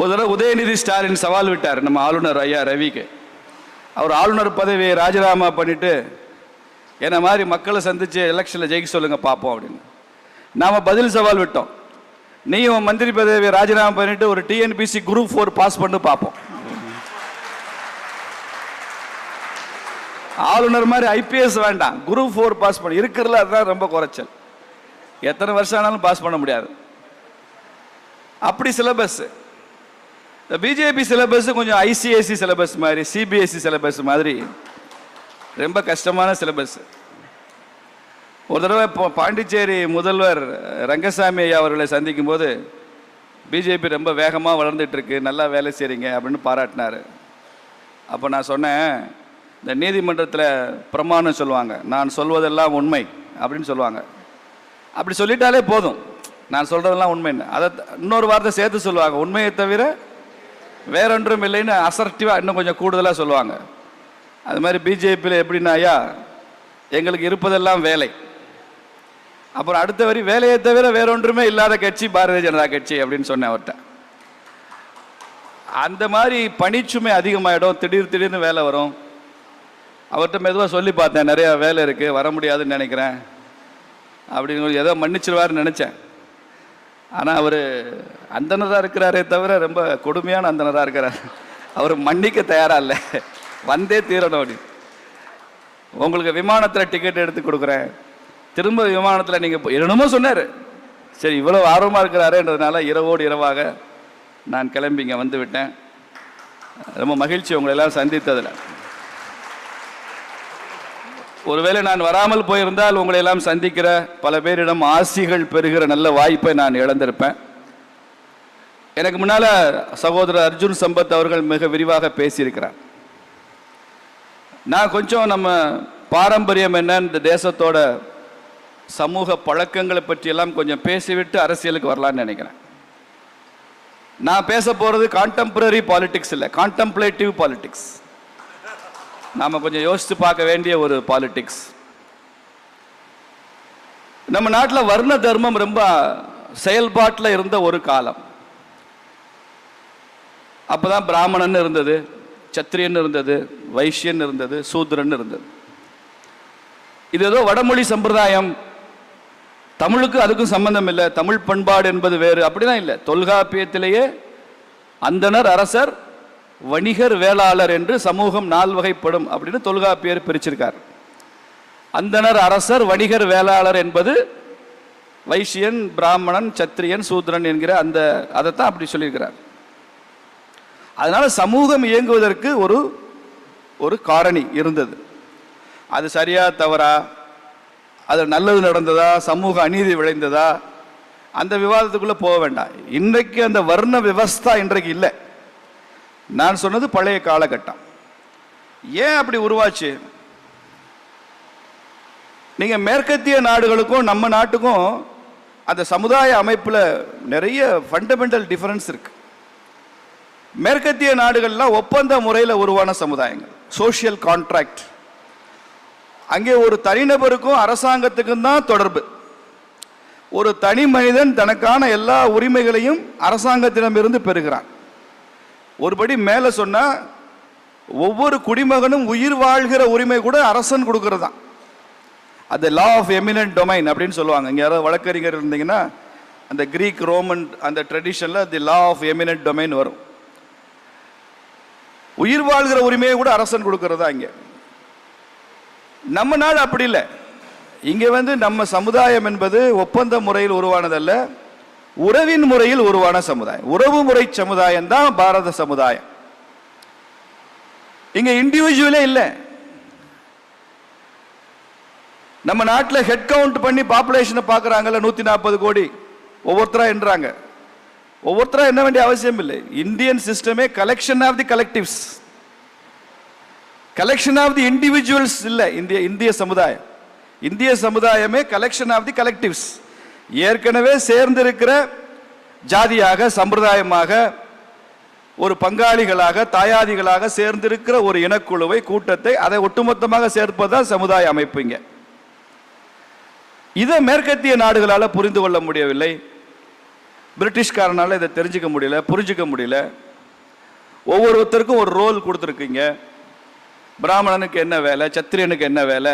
ஒரு தடவை உதயநிதி ஸ்டாலின் சவால் விட்டார் நம்ம ஆளுநர் ஐயா ரவிக்கு. அவர் ஆளுநர் பதவியை ராஜினாமா பண்ணிட்டு என்ன மாதிரி மக்களை சந்திச்சு எலெக்ஷனில் ஜெயிக்க சொல்லுங்க பார்ப்போம் அப்படின்னு. நாம பதில் சவால் விட்டோம். நீயும் உன் மந்திரி பதவியை ராஜினாமா பண்ணிட்டு ஒரு டிஎன்பிசி குரூப் ஃபோர் பாஸ் பண்ணி பார்ப்போம் ஆளுநர் மாதிரி ஐபிஎஸ் வேண்டாம் குரூப் ஃபோர் பாஸ் பண்ண. இருக்கிறதுல அதுதான் ரொம்ப குறைச்சல். எத்தனை வருஷம் ஆனாலும் பாஸ் பண்ண முடியாது. அப்படி சிலபஸ் இந்த பிஜேபி சிலபஸ் கொஞ்சம் ஐசிஎஸ்சி சிலபஸ் மாதிரி சிபிஎஸ்சி சிலபஸ் மாதிரி. ரொம்ப கஷ்டமான சிலபஸ் ஒரு தடவை இப்போ பாண்டிச்சேரி முதல்வர் ரங்கசாமி ஐயா அவர்களை சந்திக்கும் போது பிஜேபி ரொம்ப வேகமாக வளர்ந்துட்டு இருக்கு நல்லா வேலை செய்கிறீங்க அப்படின்னு பாராட்டினார். அப்போ நான் சொன்னேன் இந்த நீதிமன்றத்தில் பிரமாணம் சொல்லுவாங்க. நான் சொல்வதெல்லாம் உண்மை அப்படின்னு சொல்லுவாங்க. அப்படி சொல்லிட்டாலே போதும். நான் சொல்கிறதெல்லாம் உண்மைன்னு. அதை இன்னொரு வார்த்தை சேர்த்து சொல்லுவாங்க. உண்மையை தவிர வேறொன்றும் இல்லைன்னு அசர்ட்டிவாக இன்னும் கொஞ்சம் கூடுதலாக சொல்லுவாங்க. அது மாதிரி பிஜேபியில் எப்படின்னா ஐயா எங்களுக்கு இருப்பதெல்லாம் வேலை. அப்புறம் அடுத்த வரி வேலையை தவிர வேறொன்றுமே இல்லாத கட்சி பாரதிய ஜனதா கட்சி அப்படின்னு சொன்னேன் அவர்கிட்ட. அந்த மாதிரி பணிச்சுமை அதிகமாயிடும் திடீர் திடீர்னு வேலை வரும். அவர்கிட்ட மெதுவாக சொல்லி பார்த்தேன் நிறைய வேலை இருக்குது வர முடியாதுன்னு நினைக்கிறேன். அப்படின்னு ஏதோ மன்னிச்சிருவாருன்னு நினச்சேன். ஆனால் அவர் அந்தனராக இருக்கிறாரே தவிர ரொம்ப கொடுமையான அந்தனராக இருக்கிறார். அவர் மன்னிக்க தயாராக இல்லை. வந்தே தீரணும் அப்படி. உங்களுக்கு விமானத்தில் டிக்கெட் எடுத்து கொடுக்குறேன். திரும்ப விமானத்தில் நீங்கள் என்னமோ சொன்னார். சரி இவ்வளோ ஆர்வமாக இருக்கிறாருன்றதுனால இரவோடு இரவாக நான் கிளம்பி இங்கே வந்து விட்டேன். ரொம்ப மகிழ்ச்சி உங்களை எல்லாம் சந்தித்ததில். ஒருவேளை நான் வராமல் போயிருந்தால் உங்களை எல்லாம் சந்திக்கிற பல பேரிடம் ஆசிகள் பெறுகிற நல்ல வாய்ப்பை நான் இழந்திருப்பேன். எனக்கு முன்னால சகோதரர் அர்ஜுன் சம்பத் அவர்கள் மிக விரிவாக பேசியிருக்கிறார். நான் கொஞ்சம் நம்ம பாரம்பரியம் என்ன இந்த தேசத்தோட சமூக பழக்கங்களை பற்றியெல்லாம் கொஞ்சம் பேசிவிட்டு அரசியலுக்கு வரலான்னு நினைக்கிறேன். நான் பேச போகிறது கான்டெம்பரரி பாலிடிக்ஸ் இல்லை கான்டெம்ப்ளேட்டிவ் பாலிடிக்ஸ் நாம் கொஞ்சம் யோசித்து பார்க்க வேண்டிய ஒரு பாலிடிக்ஸ் நம்ம நாட்டில் வர்ண தர்மம் ரொம்ப செயல்பாட்டில் இருந்த ஒரு காலம். அப்பதான் பிராமணன் இருந்தது சத்திரியன் இருந்தது வைஷ்யன் இருந்தது சூத்ரன் இருந்தது. இது ஏதோ வடமொழி சம்பிரதாயம். தமிழுக்கு அதுக்கும் சம்பந்தம் இல்லை தமிழ் பண்பாடு என்பது வேறு. அப்படிதான் இல்லை. தொல்காப்பியத்திலேயே அந்தணர் அரசர் வணிகர் வேளாளர் என்று சமூகம் நால்வகைப்படும் அப்படின்னு தொல்காப்பியர் பிரிச்சிருக்கார். அந்தனர் அரசர் வணிகர் வேளாளர் என்பது வைசியன் பிராமணன் சத்திரியன் சூத்ரன் என்கிற அந்த அதைத்தான் அப்படி சொல்லியிருக்கிறார். அதனால சமூகம் இயங்குவதற்கு ஒரு ஒரு காரணி இருந்தது. அது சரியா தவறா? அது நல்லது நடந்ததா? சமூக அநீதி விளைந்ததா? அந்த விவாதத்துக்குள்ளே போக வேண்டாம். இன்றைக்கு அந்த வர்ண விவஸ்தா இன்றைக்கு இல்லை. நான் சொன்னது பழைய காலகட்டம். ஏன் அப்படி உருவாச்சு? நீங்க மேற்கத்திய நாடுகளுக்கும் நம்ம நாட்டுக்கும் அந்த சமுதாய அமைப்பில் நிறைய ஃபண்டமெண்டல் டிஃபரன்ஸ் இருக்கு. மேற்கத்திய நாடுகள்லாம் ஒப்பந்த முறையில் உருவான சமுதாயங்கள். சோஷியல் கான்ட்ராக்ட் அங்கே ஒரு தனிநபருக்கும் அரசாங்கத்துக்கும் தான் தொடர்பு. ஒரு தனி மனிதன் தனக்கான எல்லா உரிமைகளையும் அரசாங்கத்திடமிருந்து பெறுகிறான். ஒருபடி மேலே சொன்னால் ஒவ்வொரு குடிமகனும் உயிர் வாழ்கிற உரிமை கூட அரசன் கொடுக்கறது தான் அது லா ஆஃப் எமினன்ட் டொமைன் அப்படின்னு சொல்லுவாங்க. இங்கே யாராவது வழக்கறிஞர் இருந்தீங்கன்னா அந்த கிரீக் ரோமன் அந்த ட்ரெடிஷனில் the law of eminent domain வரும். உயிர் வாழ்கிற உரிமையை கூட அரசன் கொடுக்கறதா இங்கே. நம்ம நாடு அப்படி இல்லை. இங்கே வந்து நம்ம சமுதாயம் என்பது ஒப்பந்த முறையில் உருவானதல்ல. உறவின் முறையில் உருவான சமுதாயம். உறவு முறை சமுதாயம் தான் பாரத சமுதாயம். இங்க இண்டிவிஜுவலே இல்லை. நம்ம நாட்டில் ஹெட் கவுண்ட் பண்ணி பாப்புலேஷனை பார்க்குறாங்கல்ல நூற்றி நாற்பது கோடி. ஒவ்வொருத்தராக என்றாங்க. ஒவ்வொருத்தராக என்ன வேண்டிய அவசியம் இல்லை. இந்தியன் சிஸ்டமே collection of the collectives collection of the individuals இல்லை. இந்திய இந்திய சமுதாயம். இந்திய சமுதாயமே கலெக்ஷன் ஆஃப் தி கலெக்டிவ்ஸ் ஏற்கனவே சேர்ந்திருக்கிற ஜாதியாக சம்பிரதாயமாக ஒரு பங்காளிகளாக தாயாதிகளாக சேர்ந்திருக்கிற ஒரு இனக்குழுவை கூட்டத்தை அதை ஒட்டுமொத்தமாக சேர்ப்பதுதான் சமுதாய அமைப்புங்க இதை மேற்கத்திய நாடுகளால் புரிந்து கொள்ள முடியவில்லை. பிரிட்டிஷ்காரனால் இதை தெரிஞ்சுக்க முடியல புரிஞ்சுக்க முடியல. ஒவ்வொருத்தருக்கும் ஒரு ரோல் கொடுத்துருக்கீங்க பிராமணனுக்கு என்ன வேலை சத்திரியனுக்கு என்ன வேலை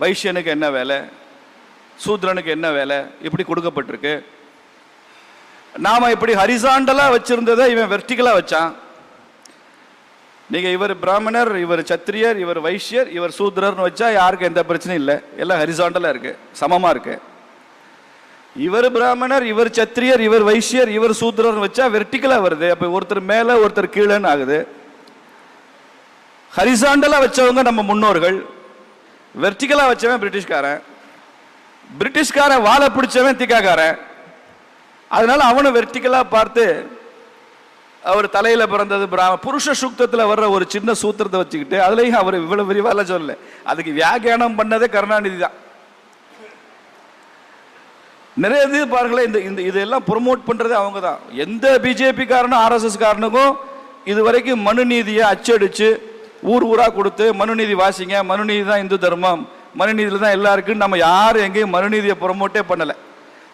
வைஷ்யனுக்கு என்ன வேலை சூத்ரனுக்கு என்ன வேலை? இப்படி கொடுக்கப்பட்டிருக்கு. நாம இப்படி ஹரிசாண்டலா வச்சிருந்ததை இவன் வெர்டிகலா வச்சான். நீங்க இவர் பிராமணர் இவர் சத்திரியர் இவர் வைஷ்யர் இவர் சூத்ரர்னு வச்சா யாருக்கும் எந்த பிரச்சனையும் இல்லை. எல்லாம் ஹரிசாண்டலா இருக்கு. சமமா இருக்கு. இவர் பிராமணர் இவர் சத்திரியர் இவர் வைஷ்யர் இவர் சூத்திரர்னு வச்சா வெர்டிகலா வருது. அப்ப ஒருத்தர் மேல ஒருத்தர் கீழேன்னு ஆகுது. ஹரிசாண்டலா வச்சவங்க நம்ம முன்னோர்கள். வெர்டிகலா வச்சவன் பிரிட்டிஷ்காரன். பிரிட்டிஷ்காரன் வாழை பிடிச்சவன் திக்காக்காரன். அதனால அவனும் வெர்டிகலா பார்த்து அவர் தலையில பிறந்தது பிராம புருஷ சூக்தத்துல வர்ற ஒரு சின்ன சூத்திரத்தை வச்சுக்கிட்டு அதுலயும் அவர் இவ்வளவு விரிவால சொல்லல. அதுக்கு வியாக்கியானம் பண்ணதே கருணாநிதி தான். நிறைய இது பாருங்களேன் இந்த இந்த இதெல்லாம் ப்ரொமோட் பண்றதே அவங்க தான். எந்த பிஜேபி காரனும் ஆர்எஸ்எஸ் காரனுக்கும் இது வரைக்கும் மனுநீதியை அச்சடிச்சு ஊர் ஊரா கொடுத்து மனுநீதி வாசிங்க மனுநீதி தான் இந்து தர்மம் மனுநீதியில் தான் எல்லாருக்கும் நம்ம யாரும் எங்கேயும் மனுநீதியை ப்ரொமோட்டே பண்ணலை.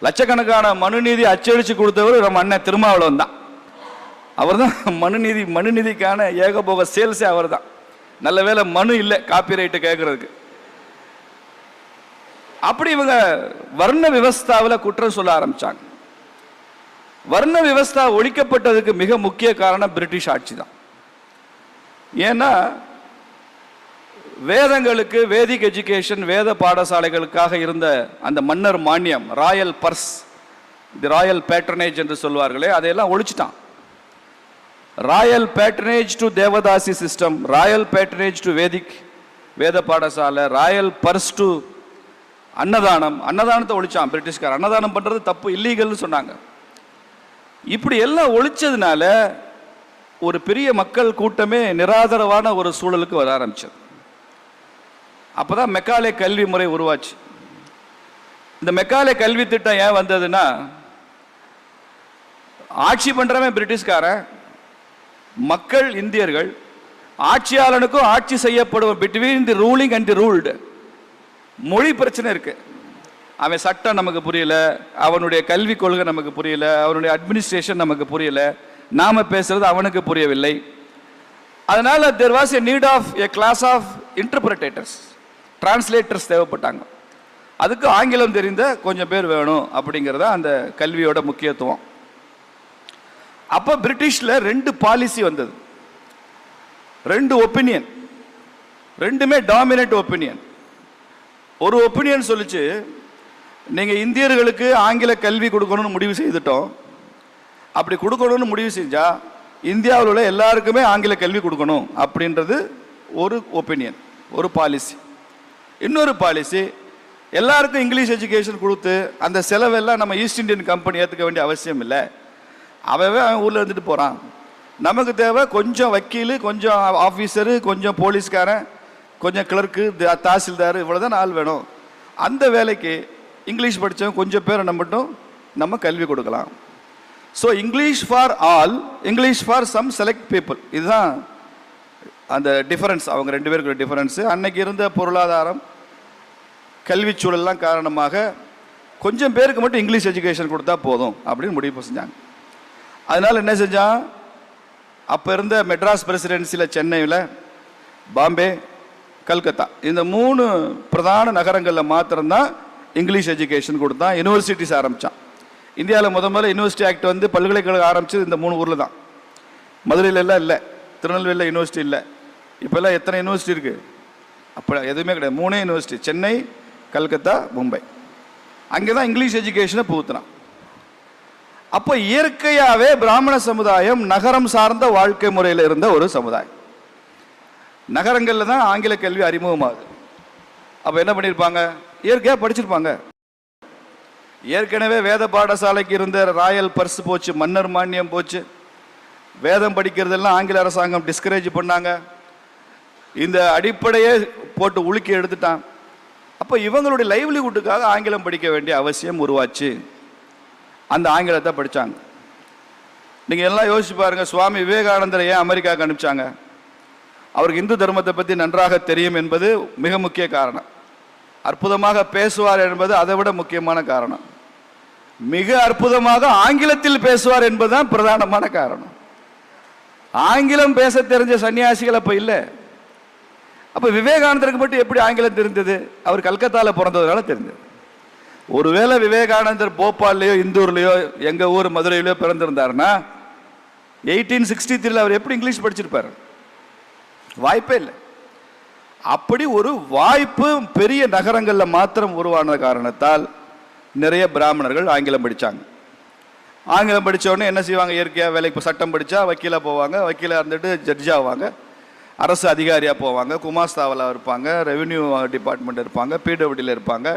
லட்சக்கணக்கான மனுநீதி அச்சடித்து கொடுத்தவர் நம்ம அண்ணன் திருமாவளவன் தான். அவர் தான் மனுநீதி மனுநீதிக்கான ஏகபோக சேல்ஸே அவர் தான் நல்ல வேளை மனு இல்லை காப்பி ரைட்டு கேட்கறதுக்கு அப்படி இவங்க வர்ண விவஸ்தாவில் குற்றம் சொல்ல ஆரம்பிச்சாங்க. வர்ண விவஸ்தா ஒழிக்கப்பட்டதுக்கு மிக முக்கிய காரணம் பிரிட்டிஷ் ஆட்சி தான். ஏன்னா வேதங்களுக்கு வேதிக் எஜுகேஷன் வேத பாடசாலைகளுக்காக இருந்த அந்த மன்னர் மானியம் royal purse the royal patronage என்று சொல்வார்களே அதையெல்லாம் ஒழிச்சிட்டான். Royal patronage to devadasi system royal patronage to Vedic வேத பாடசாலை ராயல் பர்ஸ் டு அன்னதானம் அன்னதானத்தை ஒழிச்சான் பிரிட்டிஷ்கார் அன்னதானம் பண்ணுறது தப்பு இல்லீகல்னு சொன்னாங்க. இப்படி எல்லாம் ஒழிச்சதுனால ஒரு பெரிய மக்கள் கூட்டமே நிராதரவான ஒரு சூழலுக்கு வர ஆரம்பிச்சது. அப்பதான் மெக்காலே கல்வி முறை உருவாச்சு. இந்த மெக்காலே கல்வி திட்டம் ஏன் வந்ததுன்னா ஆட்சி பண்ணுறவன் பிரிட்டிஷ்காரன் மக்கள் இந்தியர்கள் ஆட்சியாளனுக்கும் ஆட்சி செய்யப்படுவோம் between the ruling and the ruled மொழி பிரச்சனை இருக்கு. அவன் சட்டம் நமக்கு புரியல அவனுடைய கல்வி கொள்கை நமக்கு புரியல அவனுடைய அட்மினிஸ்ட்ரேஷன் நமக்கு புரியல நாம பேசுறது அவனுக்கு புரியவில்லை. அதனால there was a need of a class of interpretators translators தேவைப்பட்டாங்க. அதுக்கு ஆங்கிலம் தெரிந்த கொஞ்சம் பேர் வேணும் அப்படிங்கிறத அந்த கல்வியோட முக்கியத்துவம். அப்போ பிரிட்டிஷில் ரெண்டு பாலிசி வந்தது. ரெண்டு ஒப்பீனியன் ரெண்டுமே டாமினேட் ஒப்பீனியன் ஒரு ஒப்பீனியன் சொல்லிச்சு நீங்கள் இந்தியர்களுக்கு ஆங்கில கல்வி கொடுக்கணும்னு முடிவு செய்துட்டோம். அப்படி கொடுக்கணும்னு முடிவு செஞ்சால் இந்தியாவில் உள்ள எல்லாருக்குமே ஆங்கில கல்வி கொடுக்கணும். அப்படின்றது ஒரு ஒப்பீனியன் ஒரு பாலிசி இன்னொரு பாலிசி எல்லாருக்கும் இங்கிலீஷ் எஜுகேஷன் கொடுத்து அந்த செலவெல்லாம் நம்ம ஈஸ்ட் இந்தியன் கம்பெனி ஏற்றுக்க வேண்டிய அவசியம் இல்லை. அவவே அவன் ஊரில் இருந்துட்டு போகிறான் நமக்கு தேவை கொஞ்சம் வக்கீல் கொஞ்சம் ஆஃபீஸரு கொஞ்சம் போலீஸ்காரன் கொஞ்சம் கிளர்க்கு தாசில்தார் இவ்வளோதான் ஆள் வேணும். அந்த வேலைக்கு இங்கிலீஷ் படித்தவங்க கொஞ்சம் பேரை நம்ம மட்டும் நம்ம கல்வி கொடுக்கலாம். So English for all English for some select people இதுதான் அந்த டிஃபரன்ஸ் அவங்க ரெண்டு பேருக்கு டிஃபரன்ஸு அன்னைக்கு இருந்த பொருளாதாரம் கல்வி சூழல்லாம் காரணமாக கொஞ்சம் பேருக்கு மட்டும் இங்கிலீஷ் எஜுகேஷன் கொடுத்தா போதும் அப்படின்னு முடிவு செஞ்சாங்க. அதனால் என்ன செஞ்சான்? அப்போ இருந்த மெட்ராஸ் பிரசிடென்சியில் சென்னையில் பாம்பே கல்கத்தா இந்த மூணு பிரதான நகரங்களில் மாத்திரம்தான் இங்கிலீஷ் எஜுகேஷன் கொடுத்தான் யூனிவர்சிட்டிஸ் ஆரம்பித்தான் இந்தியாவில் முத முதல்ல யூனிவர்சிட்டி ஆக்ட் வந்து பல்கலைக்கழகம் ஆரம்பிச்சது இந்த மூணு ஊரில் தான். மதுரையில எல்லாம் இல்லை திருநெல்வேலியில் யூனிவர்சிட்டி இல்லை. இப்போல்லாம் எத்தனை யூனிவர்சிட்டி இருக்குது அப்போ எதுவுமே கிடையாது மூணே யூனிவர்சிட்டி சென்னை கல்கத்தா மும்பை. அங்கே தான் இங்கிலீஷ் எஜுகேஷனை புகுத்தினான். அப்போ இயற்கையாகவே பிராமண சமுதாயம் நகரம் சார்ந்த வாழ்க்கை முறையில் இருந்த ஒரு சமுதாயம். நகரங்களில் தான் ஆங்கில கல்வி அறிமுகமாகுது. அப்போ என்ன பண்ணியிருப்பாங்க இயற்கையாக படிச்சிருப்பாங்க. ஏற்கனவே வேத பாடசாலைக்கு இருந்த ராயல் பர்ஸ் போச்சு மன்னர் மானியம் போச்சு. வேதம் படிக்கிறதெல்லாம் ஆங்கில அரசாங்கம் டிஸ்கரேஜ் பண்ணாங்க. இந்த அடிப்படையே போட்டு உலுக்கி எடுத்துட்டான். அப்போ இவங்களுடைய லைவ்லிஹுட்டுக்காக ஆங்கிலம் படிக்க வேண்டிய அவசியம் உருவாச்சு. அந்த ஆங்கிலத்தை படித்தாங்க நீங்கள் எல்லாம் யோசிச்சு பாருங்கள் சுவாமி விவேகானந்தரை ஏன் அமெரிக்காவுக்கு அனுப்பிச்சாங்க? அவருக்கு இந்து தர்மத்தை பற்றி நன்றாக தெரியும் என்பது மிக முக்கிய காரணம். அற்புதமாக பேசுவார் என்பது அதை விட முக்கியமான காரணம். மிக அற்புதமாக ஆங்கிலத்தில் பேசுவார் என்பதுதான் பிரதானமான காரணம். ஆங்கிலம் பேச தெரிஞ்ச சன்னியாசிகள் அப்போ இல்லை. அப்போ விவேகானந்தருக்கு மட்டும் எப்படி ஆங்கிலம் தெரிந்தது? அவர் கல்கத்தால பிறந்ததுனால தெரிஞ்சது ஒருவேளை விவேகானந்தர் போபால்லையோ இந்தூர்லேயோ எங்கள் ஊர் மதுரையிலையோ பிறந்திருந்தாருன்னா எயிட்டீன் சிக்ஸ்டி த்ரீல அவர் எப்படி இங்கிலீஷ் படிச்சிருப்பார்? வாய்ப்பே இல்லை. அப்படி ஒரு வாய்ப்பு பெரிய நகரங்களில் மாத்திரம் உருவான காரணத்தால் நிறைய பிராமணர்கள் ஆங்கிலம் படித்தாங்க ஆங்கிலம் படிச்ச என்ன செய்வாங்க? இயற்கையாக வேலைக்கு சட்டம் படித்தா வக்கீலாக போவாங்க வக்கீலாக இருந்துட்டு ஜட்ஜ் ஆவாங்க. அரசு அதிகாரியாக போவாங்க குமாஸ்தாவில் இருப்பாங்க ரெவென்யூ டிபார்ட்மெண்ட் இருப்பாங்க பிடபிள்யூல இருப்பாங்க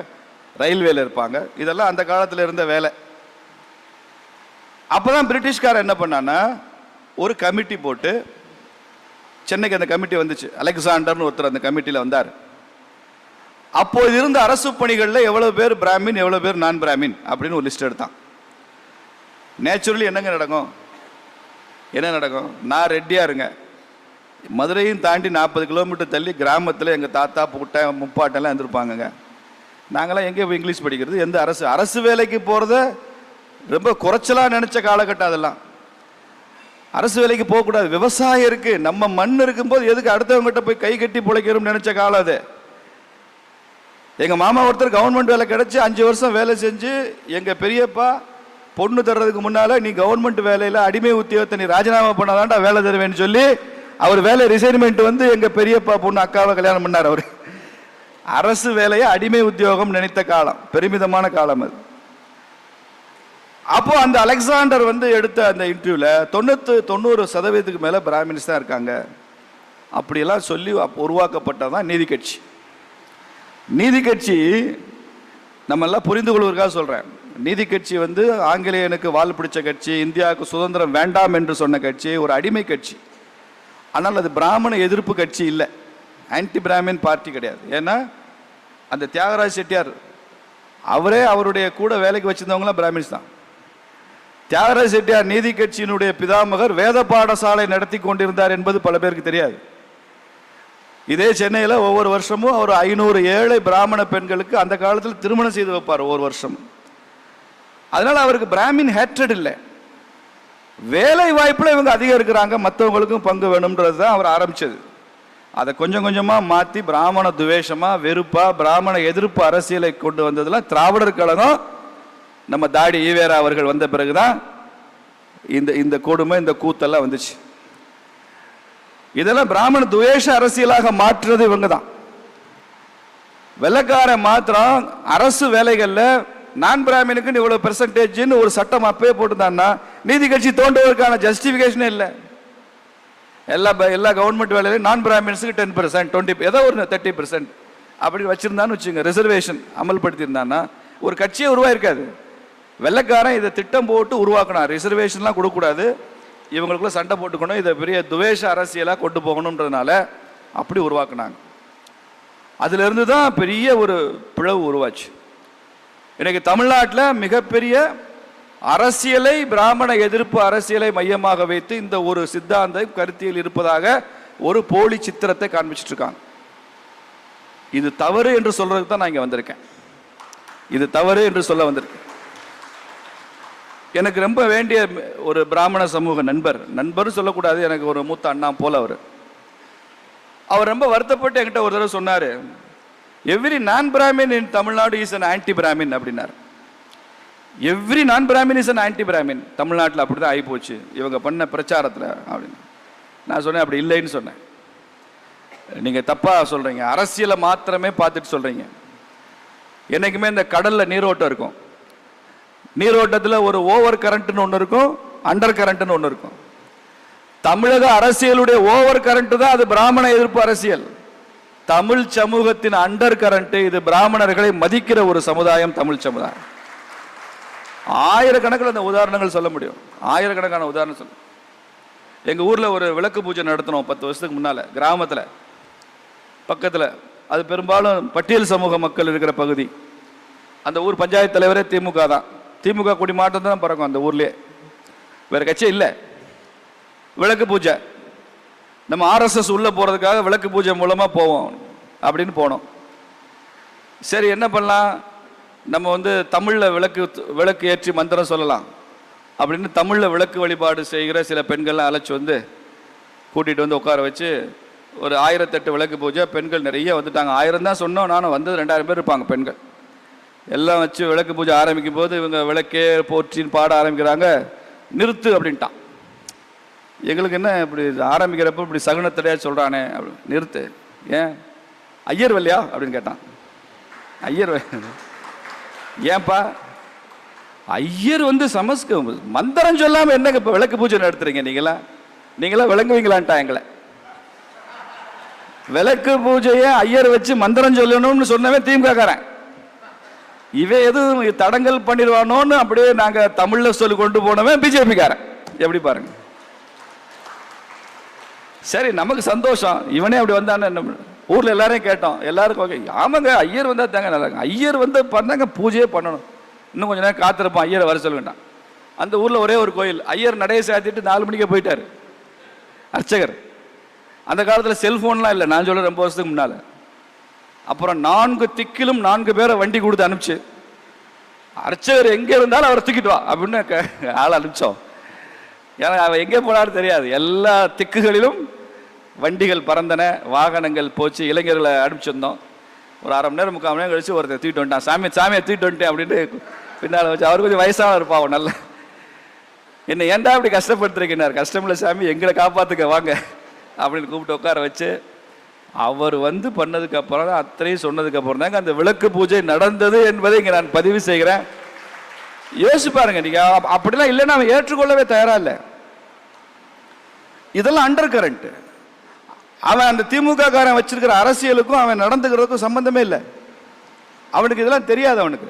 ரயில்வேல இருப்பாங்க. இதெல்லாம் அந்த காலத்தில் இருந்த வேலை. அப்போ தான் பிரிட்டிஷ்கார் என்ன பண்ணான்னா ஒரு கமிட்டி போட்டு சென்னைக்கு அந்த கமிட்டி வந்துச்சு. அலெக்சாண்டர்னு ஒருத்தர் அந்த கமிட்டியில் வந்தார். அப்போது இருந்த அரசு பணிகளில் எவ்வளோ பேர் பிராமின் எவ்வளோ பேர் நான் பிராமின் அப்படின்னு ஒரு லிஸ்ட் எடுத்தான். நேச்சுரலி என்னங்க நடக்கும்? என்ன நடக்கும்? நான் ரெட்டியாக இருங்க. மதுரையும் தாண்டி நாற்பது கிலோமீட்டர் தள்ளி கிராமத்தில் எங்கள் தாத்தா பூட்டை முப்பாட்டெல்லாம் இருந்திருப்பாங்கங்க. நாங்களாம் எங்கே போய் இங்கிலீஷ் படிக்கிறது. எந்த அரசு அரசு வேலைக்கு போகிறத ரொம்ப குறைச்சலாக நினச்ச காலகட்டம் அதெல்லாம். அரசு வேலைக்கு போகக்கூடாது. விவசாயம் இருக்குது நம்ம மண் இருக்கும்போது எதுக்கு அடுத்தவங்ககிட்ட போய் கை கட்டி பிழைக்கிறோம்னு நினைச்ச காலம் அது. எங்கள் மாமா ஒருத்தர் கவர்மெண்ட் வேலை கிடச்சி அஞ்சு வருஷம் வேலை செஞ்சு எங்கள் பெரியப்பா பொண்ணு தர்றதுக்கு முன்னால் நீ கவர்மெண்ட் வேலையில் அடிமை உத்தியோகத்தை நீ ராஜினாமா பண்ணாதான்டா வேலை தருவேன்னு சொல்லி அவர் வேலை ரிசைன்மெண்ட் வந்து எங்க பெரியப்பா பொண்ணு அக்காவை கல்யாணம் பண்ணார் அவர். அரசு வேலையை அடிமை உத்தியோகம் நினைத்த காலம் பெருமிதமான காலம் அது. அப்போ அந்த அலெக்சாண்டர் வந்து எடுத்த அந்த இன்டர்வியூல தொண்ணூத்து தொண்ணூறு சதவீதத்துக்கு மேல பிராமின்ஸ் தான் இருக்காங்க. அப்படியெல்லாம் சொல்லி உருவாக்கப்பட்டதான் நீதி கட்சி. நீதி கட்சி நம்ம எல்லாம் புரிந்து கொள்வதற்காக சொல்றேன். நீதி கட்சி வந்து ஆங்கிலேயனுக்கு வால் பிடிச்ச கட்சி இந்தியாவுக்கு சுதந்திரம் வேண்டாம் என்று சொன்ன கட்சி ஒரு அடிமை கட்சி. ஆனால் அது பிராமண எதிர்ப்பு கட்சி இல்லை. ஆன்டி பிராமின் பார்ட்டி கிடையாது. ஏன்னா அந்த தியாகராஜ் செட்டியார் அவரே அவருடைய கூட வேலைக்கு வச்சிருந்தவங்களாம் பிராமின்ஸ் தான். தியாகராஜ செட்டியார் நீதி கட்சியினுடைய பிதாமகர் வேத பாடசாலை நடத்தி கொண்டிருந்தார் என்பது பல பேருக்கு தெரியாது. இதே சென்னையில் ஒவ்வொரு வருஷமும் அவர் ஐநூறு ஏழை பிராமண பெண்களுக்கு அந்த காலத்தில் திருமணம் செய்து வைப்பார் ஒவ்வொரு வருஷம் அதனால் அவருக்கு பிராமின் ஹேட்ரட் இல்லை. வேலை வாய்ப்பில் இவங்க அதிகம் இருக்கிறாங்க மற்றவங்களுக்கும் பங்கு வேணும்ன்றது தான் அவர் ஆரம்பித்தது அதை கொஞ்சம் கொஞ்சமாக மாற்றி பிராமண துவேஷமாக வெறுப்பாக பிராமண எதிர்ப்பு அரசியலை கொண்டு வந்ததில் திராவிடர் கழகம் நம்ம தாடி ஈவேரா அவர்கள் வந்த பிறகு தான் இந்த இந்த கொடுமை இந்த கூத்தெல்லாம் வந்துச்சு. இதெல்லாம் பிராமண துவேஷ அரசியலாக மாற்றுறது இவங்க தான் வெள்ளக்காரன் மாத்திரம் அரசு வேலைகளில் நான் பிராமினுக்கு இவ்வளோ பெர்சன்டேஜ்னு ஒரு சட்டம் அப்பவே போட்டுதான்னா நீதி கட்சி தோண்டுவதற்கான ஜஸ்டிஃபிகேஷனே இல்லை. எல்லா எல்லா கவர்மெண்ட் வேலையிலும் நான் பிராமின்ஸுக்கு டென் பர்சன்ட் டுவெண்ட்டி ஏதோ ஒரு தேர்ட்டி பர்சன்ட் அப்படி வச்சுருந்தான்னு வச்சுங்க ரிசர்வேஷன் அமல்படுத்தியிருந்தான்னா ஒரு கட்சியே உருவாயிருக்காது. வெள்ளைக்காரன் இதை திட்டம் போட்டு உருவாக்கணும். ரிசர்வேஷன்லாம் கொடுக்கக்கூடாது. இவங்களுக்குள்ள சண்டை போட்டுக்கணும். இதை பெரிய துவேஷ அரசியலாக கொண்டு போகணுன்றதுனால அப்படி உருவாக்குனாங்க. அதிலிருந்து தான் பெரிய ஒரு பிளவு உருவாச்சு. இன்றைக்கி தமிழ்நாட்டில் மிகப்பெரிய அரசியலை பிராமண எதிர்ப்பு அரசியலை மையமாக வைத்து இந்த ஒரு சித்தாந்த கருத்தியல் இருப்பதாக ஒரு போலி சித்திரத்தை காண்பிச்சிட்டு இருக்காங்க இது தவறு என்று சொல்றதுக்கு தான் நான் இங்க வந்திருக்கேன். இது தவறு என்று சொல்ல வந்திருக்கேன். எனக்கு ரொம்ப வேண்டிய ஒரு பிராமண சமூக நண்பர் நண்பர் சொல்லக்கூடாது எனக்கு ஒரு மூத்த அண்ணா போல அவர். அவர் ரொம்ப வருத்தப்பட்டு என்கிட்ட ஒரு தடவை சொன்னார் every non Brahmin in Tamil Nadu is an anti Brahmin அப்படின்னார். Every non Brahmin is an anti Brahmin தமிழ்நாட்டில் அப்படி தான் ஆகிப்போச்சு. இவங்க பண்ண பிரச்சாரத்தில் அப்படின்னு. நான் சொன்னேன் அப்படி இல்லைன்னு சொன்னேன். நீங்கள் தப்பாக சொல்கிறீங்க அரசியலை மாத்திரமே பார்த்துட்டு சொல்கிறீங்க என்னைக்குமே இந்த கடலில் நீரோட்டம் இருக்கும். நீரோட்டத்தில் ஒரு ஓவர் கரண்ட்னு ஒன்று இருக்கும் அண்டர் கரண்ட்னு ஒன்று இருக்கும். தமிழக அரசியலுடைய ஓவர் கரண்ட் தான் அது பிராமண எதிர்ப்பு அரசியல். தமிழ் சமூகத்தின் அண்டர் கரண்ட் இது பிராமணர்களை மதிக்கிற ஒரு சமுதாயம் தமிழ் சமுதாயம். ஆயிரக்கணக்கில் அந்த உதாரணங்கள் சொல்ல முடியும். ஆயிரக்கணக்கான உதாரணம் சொல்ல. எங்கள் ஊரில் ஒரு விளக்கு பூஜை நடத்தினோம் பத்து வருஷத்துக்கு முன்னால் கிராமத்தில். பக்கத்தில் அது பெரும்பாலும் பட்டியல் சமூக மக்கள் இருக்கிற பகுதி. அந்த ஊர் பஞ்சாயத்து தலைவரே திமுக தான். திமுக குடி மாட்டம் தான் பிறக்கும் அந்த ஊர்லேயே. வேறு கட்சியே இல்லை. விளக்கு பூஜை. நம்ம ஆர்எஸ்எஸ் உள்ளே போகிறதுக்காக விளக்கு பூஜை மூலமாக போவோம் அப்படின்னு போனோம். சரி என்ன பண்ணலாம்? நம்ம வந்து தமிழில் விளக்கு விளக்கு ஏற்றி மந்திரம் சொல்லலாம். அப்படின்னு தமிழில் விளக்கு வழிபாடு செய்கிற சில பெண்கள்லாம் அழைச்சி வந்து கூட்டிகிட்டு வந்து உட்கார வச்சு ஒரு ஆயிரத்தெட்டு விளக்கு பூஜை பெண்கள் நிறைய வந்துட்டாங்க. ஆயிரம் தான் சொன்னோம். நானும் வந்தது ரெண்டாயிரம் பேர் இருப்பாங்க பெண்கள். எல்லாம் வச்சு விளக்கு பூஜை ஆரம்பிக்கும் போது இவங்க விளக்கே போற்றின்னு பாட ஆரம்பிக்கிறாங்க. நிறுத்து அப்படின்ட்டான். எங்களுக்கு என்ன இப்படி ஆரம்பிக்கிறப்ப இப்படி சகுனத்தடையா சொல்கிறானே அப்படி நிறுத்து. ஏன்? ஐயர் வல்லையா அப்படின்னு கேட்டான். ஐயர் ஏன்பா? ஐயர் வந்து சமஸ்க மந்திரம் சொல்லாமல் என்னங்க இப்போ விளக்கு பூஜை நடத்துறீங்க நீங்களா? நீங்களா விளங்குவீங்களான்ட்டா எங்களை. விளக்கு பூஜையை ஐயர் வச்சு மந்திரம் சொல்லணும்னு சொன்னவே திமுககாரன். இவன் எதுவும் தடங்கல் பண்ணிடுவானோன்னு அப்படியே நாங்க தமிழ்ல சொல்லி கொண்டு போனவன் பிஜேபிக்காரன் எப்படி பாருங்க. சரி நமக்கு சந்தோஷம். இவனே அப்படி வந்தான்னு என்ன ஊரில் எல்லாரையும் கேட்டோம். எல்லாருக்கும் ஓகே ஆமாங்க ஐயர் வந்தால் தாங்க நல்லா ஐயர் வந்து பண்ணாங்க பூஜையே பண்ணணும். இன்னும் கொஞ்ச நேரம் காத்திருப்போம். ஐயரை வர சொல்லுங்கண்ணா அந்த ஊரில் ஒரே ஒரு கோயில். ஐயர் நடைய சாத்திட்டு நாலு மணிக்கே போயிட்டார். அர்ச்சகர். அந்த காலத்தில் செல்ஃபோன்லாம் இல்லை. நான் சொல்ல ரொம்ப வருஷத்துக்கு முன்னால். அப்புறம் நான்கு திக்கிலும் நான்கு பேரை வண்டி கொடுத்து அனுப்பிச்சு. அர்ச்சகர் எங்கே இருந்தாலும் அவரை தூக்கிட்டு வா அப்படின்னு ஆள் அனுப்பிச்சோம். ஏன்னா அவன் எங்கே போனாலும் தெரியாது. எல்லா திக்குகளிலும் வண்டிகள் பறந்தன வாகனங்கள் போச்சு இளைஞர்களை அனுப்பிச்சிருந்தோம். ஒரு அரை மணி நேரம் முக்கால் மணி நேரம் கழிச்சு ஒருத்தர் தூக்கிட்டு வந்துட்டான். சாமி சாமியை தூக்கிட்டு வந்துட்டேன் அப்படின்ட்டு பின்னால் வச்சு அவர் கொஞ்சம் வயசான இருப்பான் நல்ல. என்ன ஏன்டா அப்படி கஷ்டப்படுத்துறீங்கன்னார் கஷ்டமில்ல சாமி எங்களை காப்பாத்துக்க வாங்க. அப்படின்னு கூப்பிட்டு உட்கார வச்சு அவர் வந்து பண்ணதுக்கு அப்புறம் தான் அத்தனையும் சொன்னதுக்கு அப்புறம் தாங்க அந்த விளக்கு பூஜை நடந்தது என்பதை இங்கே நான் பதிவு செய்கிறேன். யோசிச்சு பாருங்க நீங்க அப்படிலாம் இல்லைன்னா அவன் ஏற்றுக்கொள்ளவே தயாரா இல்லை. இதெல்லாம் அண்டர் கரண்ட்டு அவன் அந்த திமுக காரன் வச்சிருக்கிற அரசியலுக்கும் அவன் நடந்துக்கிறதுக்கும் சம்பந்தமே இல்லை. அவனுக்கு இதெல்லாம் தெரியாது அவனுக்கு.